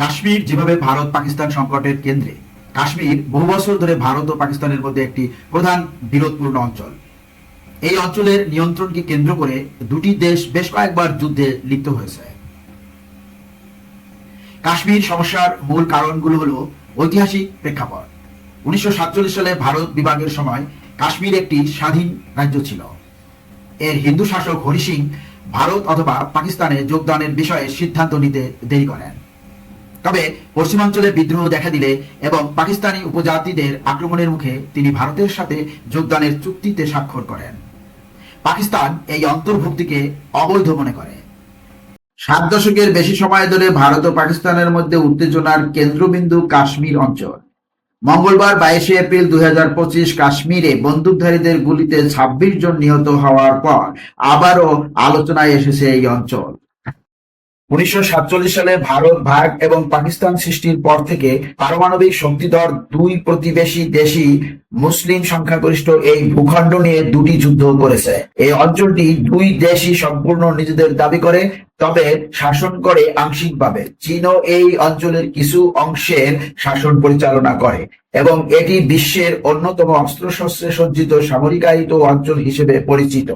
কাশ্মীর যেভাবে ভারত পাকিস্তান সংকটের কেন্দ্রে, কাশ্মীর বহু বছর ধরে ভারত ও পাকিস্তানের মধ্যে একটি প্রধান বিরোধপূর্ণ অঞ্চল। এই অঞ্চলের নিয়ন্ত্রণকে কেন্দ্র করে দুটি দেশ বেশ কয়েকবার যুদ্ধে লিপ্ত হয়েছে। কাশ্মীর সমস্যার মূল কারণগুলো হলো ঐতিহাসিক প্রেক্ষাপট। উনিশশো সাতচল্লিশ সালে ভারত বিভাগের সময় কাশ্মীর একটি স্বাধীন রাজ্য ছিল। এর হিন্দু শাসক হরি সিং ভারত অথবা পাকিস্তানে যোগদানের বিষয়ে সিদ্ধান্ত নিতে দেরি করেন। তবে পশ্চিমাঞ্চলে বিদ্রোহ দেখা দিলে এবং পাকিস্তানি উপজাতিদের আক্রমণের মুখে তিনি ভারতের সাথে যোগদানের চুক্তিতে স্বাক্ষর করেন। পাকিস্তান এই অন্তর্ভুক্তিকে অবৈধ মনে করে। সাত দশকের বেশি সময় ধরে ভারত ও পাকিস্তানের মধ্যে উত্তেজনার কেন্দ্রবিন্দু কাশ্মীর অঞ্চল। মঙ্গলবার বাইশে এপ্রিল দুই হাজার পঁচিশ কাশ্মীরে বন্দুকধারীদের গুলিতে ২৬ জন নিহত হওয়ার পর আবারও আলোচনায় এসেছে এই অঞ্চল। উনিশশো সাতচল্লিশ সালে ভারত, ভাগ এবং পাকিস্তান সৃষ্টির পর থেকে পারমাণবিক শক্তিধর দুই প্রতিবেশী দেশই মুসলিম সংখ্যাগরিষ্ঠ এই ভূখণ্ড নিয়ে দুটি যুদ্ধ করেছে। এই অঞ্চলটি দুই দেশই সম্পূর্ণ নিজেদের দাবি করে, তবে শাসন করে আংশিকভাবে। চীনও এই অঞ্চলের কিছু অংশের শাসন পরিচালনা করে এবং এটি বিশ্বের অন্যতম অস্ত্রশস্ত্রে সজ্জিত সামরিকায়িত অঞ্চল হিসেবে পরিচিত।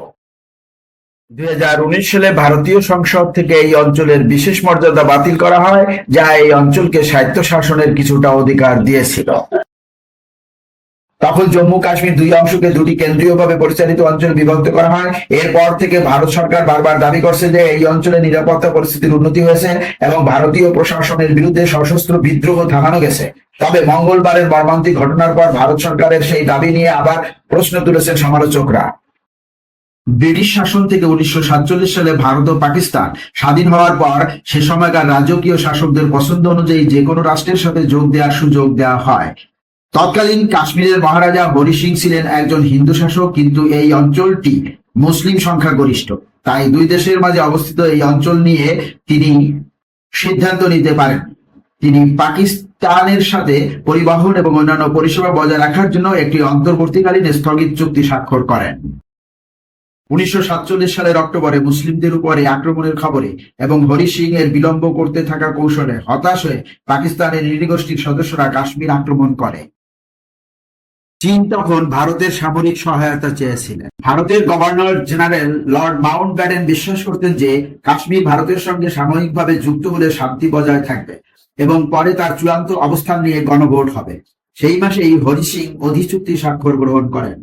দুই হাজার উনিশ সালে ভারতীয় সংসদ থেকে এই অঞ্চলের বিশেষ মর্যাদা বাতিল করা হয়, যা এই অঞ্চলকে স্বায়ত্ত শাসনের কিছুটা অধিকার দিয়েছিল। তখন জম্মু কাশ্মীর দুই অংশকে দুটি কেন্দ্রীয়ভাবে পরিচালিত অঞ্চল বিভক্ত করা হয়। এরপর থেকে ভারত সরকার বারবার দাবি করছে যে এই অঞ্চলে নিরাপত্তা পরিস্থিতির উন্নতি হয়েছে এবং ভারতীয় প্রশাসনের বিরুদ্ধে সশস্ত্র বিদ্রোহ থামানো গেছে। তবে মঙ্গলবারের মর্মান্তিক ঘটনার পর ভারত সরকারের সেই দাবি নিয়ে আবার প্রশ্ন তুলেছেন সমালোচকরা। ব্রিটিশ শাসন থেকে উনিশশো সাতচল্লিশ সালে ভারত ও পাকিস্তান স্বাধীন হওয়ার পর সে সময়কার রাজকীয় শাসকদের পছন্দ অনুযায়ী যে কোনো রাষ্ট্রের সাথে যোগ দেওয়ার সুযোগ দেওয়া হয়। তৎকালীন কাশ্মীরের মহারাজা হরি সিং ছিলেন একজন হিন্দু শাসক, কিন্তু এই অঞ্চলটি মুসলিম সংখ্যাগরিষ্ঠ। তাই দুই দেশের মাঝে অবস্থিত এই অঞ্চল নিয়ে তিনি সিদ্ধান্ত নিতে পারেন। তিনি পাকিস্তানের সাথে পরিবহন এবং অন্যান্য পরিষেবা বজায় রাখার জন্য একটি অন্তর্বর্তীকালীন স্থগিত চুক্তি স্বাক্ষর করেন। উনিশশো সাতচল্লিশ সালের অক্টোবরে মুসলিমদের উপরে আক্রমণের খবরে এবং হরি সিং এর বিলম্ব করতে থাকা কৌশলে হতাশ হয়ে পাকিস্তানের নৃগোষ্ঠীর সদস্যরা কাশ্মীর আক্রমণ করে। চীন তখন ভারতের সামরিক সহায়তা চেয়েছিলেন। ভারতের governor general Lord Mountbatten বিশ্বাস করতেন যে কাশ্মীর ভারতের সঙ্গে সাময়িকভাবে যুক্ত হলে শান্তি বজায় থাকবে এবং পরে তার চূড়ান্ত অবস্থান নিয়ে গণভোট হবে। সেই মাসেই হরি সিং অধিচুক্তি স্বাক্ষর গ্রহণ করেন।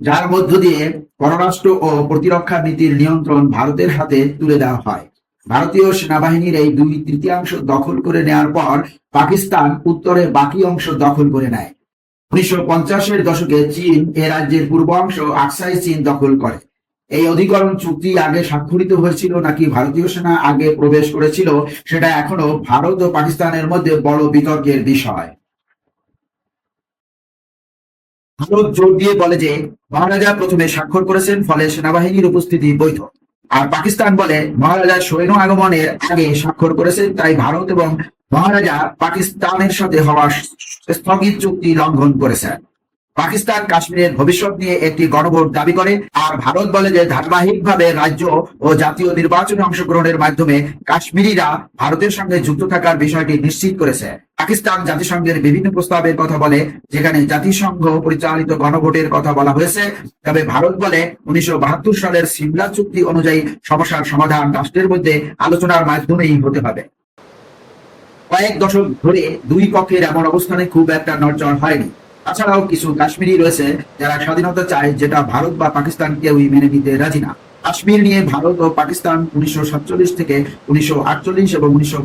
যার মধ্য দিয়ে পররাষ্ট্র ও প্রতিরক্ষা নীতির নিয়ন্ত্রণ ভারতের হাতে তুলে দেওয়া হয়। ভারতীয় সেনাবাহিনীর এই দুই তৃতীয়াংশ দখল করে নেওয়ার পর পাকিস্তান উত্তরের বাকি অংশ দখল করে নেয়। উনিশশো পঞ্চাশের দশকে চীন এ রাজ্যের পূর্বাংশ আকসাই চীন দখল করে। এই অধিকরণ চুক্তি আগে স্বাক্ষরিত হয়েছিল নাকি ভারতীয় সেনা আগে প্রবেশ করেছিল, সেটা এখনও ভারত ও পাকিস্তানের মধ্যে বড় বিতর্কের বিষয়। ভারত জোর দিয়ে বলে যে, মহারাজা প্রথমে স্বাক্ষর করেছেন, ফলে সেনাবাহিনীর উপস্থিতি বৈধ। আর পাকিস্তান বলে, মহারাজা সৈন্য আগমনের আগে স্বাক্ষর করেছেন, তাই ভারত এবং মহারাজা পাকিস্তানের সাথে হওয়া স্থগিত চুক্তি লঙ্ঘন করেছেন। পাকিস্তান কাশ্মীরের ভবিষ্যৎ নিয়ে একটি গণভোট দাবি করে, আর ভারত বলে যে, ধারাবাহিকভাবে রাজ্য ও জাতীয় নির্বাচনে অংশগ্রহণের মাধ্যমে কাশ্মীরিরা ভারতের সঙ্গে যুক্ত থাকার বিষয়টি নিশ্চিত করেছে। পাকিস্তান জাতিসংঘের বিভিন্ন প্রস্তাবের কথা বলে, যেখানে জাতিসংঘ পরিচালিত গণভোটের কথা বলা হয়েছে। তবে ভারত বলে উনিশশো বাহাত্তর সালের সিমলা চুক্তি অনুযায়ী সমস্যার সমাধান রাষ্ট্রের মধ্যে আলোচনার মাধ্যমেই হতে হবে। কয়েক দশক ধরে দুই পক্ষের এমন অবস্থানে খুব একটা নড়চড় হয়নি। তাছাড়াও কিছু কাশ্মীরি রয়েছে যারা স্বাধীনতা চায়, যেটা ভারত বা পাকিস্তান কেউই মেনে নিতে রাজি না। কাশ্মীর নিয়ে ভারত ও পাকিস্তান উনিশশো সাতচল্লিশ থেকে উনিশশো আটচল্লিশ এবং উনিশশো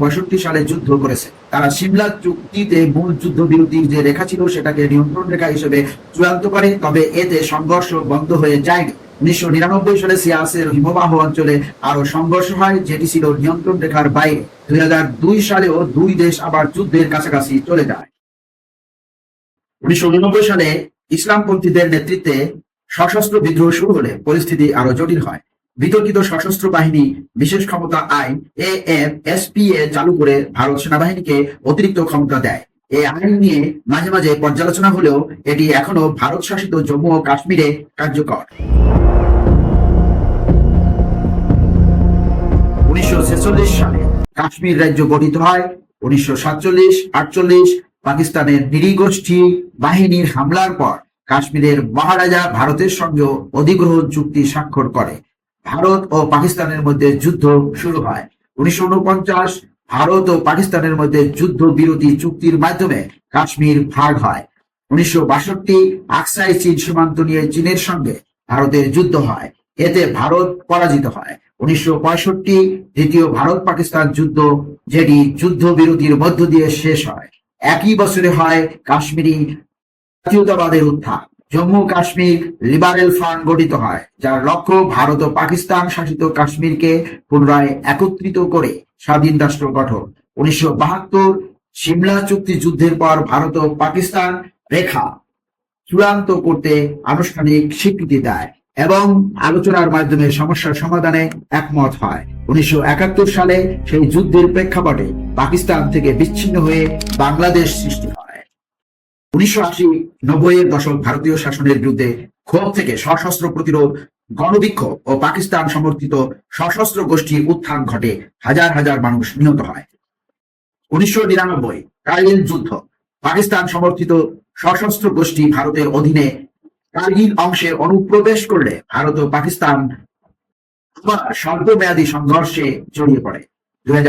সালে যুদ্ধ করেছে। তারা সিমলা চুক্তিতে মূল যুদ্ধ বিরতির যে রেখা ছিল, সেটাকে নিয়ন্ত্রণ রেখা হিসেবে চূড়ান্ত করে, তবে এতে সংঘর্ষ বন্ধ হয়ে যায়নি। উনিশশো নিরানব্বই সালে সিয়াসের হিমবাহ অঞ্চলে আরও সংঘর্ষ হয়, যেটি ছিল নিয়ন্ত্রণ রেখার বাইরে। দুই হাজার দুই সালেও দুই দেশ আবার যুদ্ধের কাছাকাছি চলে যায়। উনিশশো নিরানব্বই সালে ইসলামপন্থীদের নেতৃত্বে সশস্ত্র বিদ্রোহ শুরু হলে পরিস্থিতি আরও জটিল হয়। বিতর্কিত সশস্ত্র বাহিনী, বিশেষ ক্ষমতা আইন এ এফ এ চালু করে ভারত সেনাবাহিনীকে অতিরিক্ত ক্ষমতা দেয়। এই আইন নিয়ে মাঝে মাঝে পর্যালোচনা হলেও এটি এখনও ভারত শাসিত জম্মু ও কাশ্মীরে কার্যকর। উনিশশো ছেচল্লিশ সালে কাশ্মীর রাজ্য গঠিত হয়। উনিশশো সাতচল্লিশ, আটচল্লিশ পাকিস্তানের নৃগোষ্ঠী বাহিনীর হামলার পর কাশ্মীরের মহারাজা ভারতের সঙ্গে অধিগ্রহণ চুক্তি স্বাক্ষর করে। ভারত ও পাকিস্তানের মধ্যে যুদ্ধ শুরু হয়। উনিশশো উনপঞ্চাশ ভারত ও পাকিস্তানের মধ্যে যুদ্ধ বিরতি চুক্তির মাধ্যমে কাশ্মীর ভাগ হয়। উনিশশো বাষট্টি আকসাই চীন সীমান্ত নিয়ে চীনের সঙ্গে ভারতের যুদ্ধ হয়। এতে ভারত পরাজিত হয়। উনিশশো পঁয়ষট্টি দ্বিতীয় ভারত পাকিস্তান যুদ্ধ, যেটি যুদ্ধ বিরতির মধ্য দিয়ে শেষ হয়। একই বছরে হয় কাশ্মীরি জাতীয়তাবাদের উত্থান। জম্মু কাশ্মীর লিবারেল ফ্রন্ট গঠিত হয়, যার লক্ষ্য ভারত ও পাকিস্তান শাসিত কাশ্মীরকে পুনরায় একত্রিত করে স্বাধীন রাষ্ট্র গঠন। উনিশশো বাহাত্তর সিমলা চুক্তি যুদ্ধের পর ভারত ও পাকিস্তান রেখা চূড়ান্ত করতে আনুষ্ঠানিক স্বীকৃতি দেয় এবং আলোচনার মাধ্যমে সমস্যার সমাধানে একমত হয়। উনিশশো একাত্তর সালে সেই যুদ্ধের প্রেক্ষাপটে পাকিস্তান থেকে বিচ্ছিন্ন হয়ে বাংলাদেশ সৃষ্টি হয়। উনিশশো আশি দশক ভারতীয় শাসনের বিরুদ্ধে ক্ষোভ থেকে সশস্ত্র প্রতিরোধ, গণবিক্ষোভ ও পাকিস্তান সমর্থিত সশস্ত্র উত্থান ঘটে হাজার হাজার মানুষ নিহত হয়। উনিশশো নিরানব্বই কার্গিল যুদ্ধ। পাকিস্তান সমর্থিত সশস্ত্র গোষ্ঠী ভারতের অধীনে কার্গিল অংশে অনুপ্রবেশ করলে ভারত ও পাকিস্তান স্বল্পমেয়াদী সংঘর্ষে জড়িয়ে পড়ে। দুই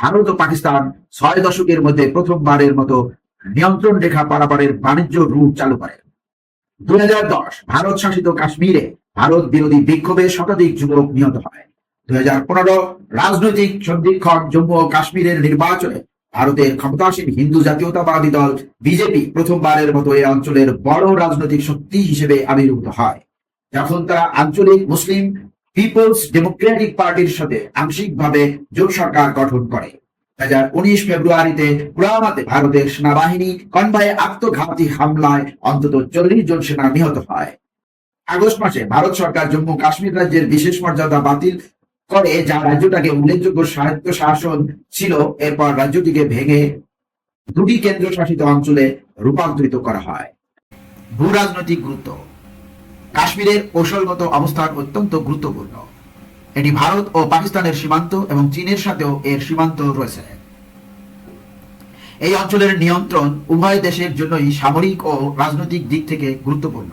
ভারত ও পাকিস্তান ছয় দশকের মধ্যে প্রথমবারের মতো নিয়ন্ত্রণ রেখা পারাপারের বাণিজ্য রুট চালু করে। দুই হাজার দশ, ভারত শাসিত কাশ্মীরে ভারত বিরোধী বিক্ষোভে শতাধিক যুবক নিহত হয়। দুই রাজনৈতিক সন্ধিক্ষণ জম্মু ও কাশ্মীরের নির্বাচনে ভারতের ক্ষমতাসীন হিন্দু জাতীয়তাবাদী দল বিজেপি প্রথমবারের মতো এই অঞ্চলের বড় রাজনৈতিক শক্তি হিসেবে আবির্ভূত হয়, যখন তারা আঞ্চলিক মুসলিম পিপলস ডেমোক্রেটিক পার্টির সাথে আংশিকভাবে জোট সরকার গঠন করে। হাজার উনিশ ফেব্রুয়ারিতে পুলওয়ামাতে ভারতের সেনাবাহিনী কনভয়ে আত্মঘাতী হামলায় অন্তত চল্লিশ জন সেনা নিহত হয়। আগস্ট মাসে ভারত সরকার জম্মু কাশ্মীর রাজ্যের বিশেষ মর্যাদা বাতিল করে, যা রাজ্যটাকে উল্লেখযোগ্য সাহিত্য শাসন ছিল। এরপর রাজ্যটিকে ভেঙে দুটি কেন্দ্রশাসিত অঞ্চলে রূপান্তরিত করা হয়। ভূ রাজনৈতিক গুরুত্ব। কাশ্মীরের কৌশলগত অবস্থান অত্যন্ত গুরুত্বপূর্ণ। এটি ভারত ও পাকিস্তানের সীমান্ত এবং চীনের সাথেও এর সীমান্ত রয়েছে। এই অঞ্চলের নিয়ন্ত্রণ উভয় দেশের জন্যই সামরিক ও রাজনৈতিক দিক থেকে গুরুত্বপূর্ণ।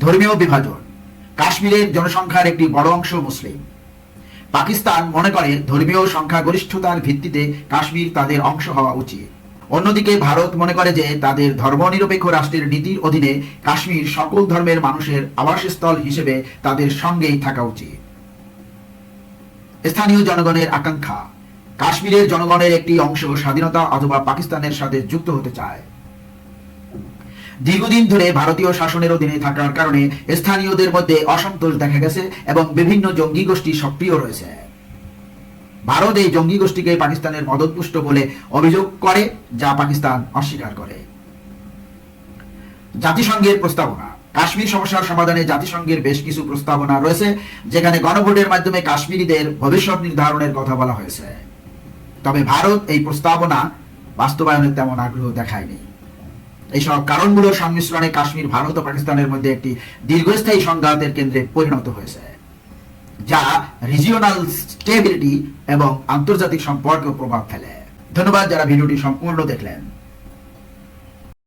ধর্মীয় বিভাজন, কাশ্মীরের জনসংখ্যার একটি বড় অংশ মুসলিম। পাকিস্তান মনে করে ধর্মীয় সংখ্যাগরিষ্ঠতার ভিত্তিতে কাশ্মীর তাদের অংশ হওয়া উচিত। অন্যদিকে ভারত মনে করে যে তাদের ধর্মনিরপেক্ষ রাষ্ট্রের নীতির অধীনে কাশ্মীর সকল ধর্মের মানুষের আবাসস্থল হিসেবে তাদের সঙ্গেই থাকা উচিত। স্থানীয় জনগণের আকাঙ্ক্ষা, কাশ্মীরের জনগণের একটি অংশ স্বাধীনতা অথবা পাকিস্তানের সাথে যুক্ত হতে চায়। দীর্ঘদিন ধরে ভারতীয় শাসনের অধীনে থাকার কারণে স্থানীয়দের মধ্যে অসন্তোষ দেখা গেছে এবং বিভিন্ন জঙ্গি গোষ্ঠী সক্রিয় রয়েছে। ভারত এই জঙ্গি গোষ্ঠীকে পাকিস্তানের মদতপুষ্ট বলে অভিযোগ করে, যা পাকিস্তান অস্বীকার করে। জাতিসংঘের প্রস্তাবনা। কাশ্মীর সমস্যার সমাধানে জাতিসংঘের বেশ কিছু প্রস্তাবনা রয়েছে, যেখানে গণভোটের মাধ্যমে কাশ্মীরিদের ভবিষ্যৎ নির্ধারণের কথা বলা হয়েছে। তবে ভারত এই প্রস্তাবনা বাস্তবায়নের তেমন আগ্রহ দেখায়নি। এইসব কারণগুলোর সংমিশ্রণে কাশ্মীর, ভারত ও পাকিস্তানের মধ্যে একটি দীর্ঘস্থায়ী সংঘাতের কেন্দ্রে পরিণত হয়েছে। যা রিজিওনাল স্টেবিলিটি এবং আন্তর্জাতিক সম্পর্কে প্রভাব ফেলে। ধন্যবাদ যারা ভিডিওটি সম্পূর্ণ দেখলেন।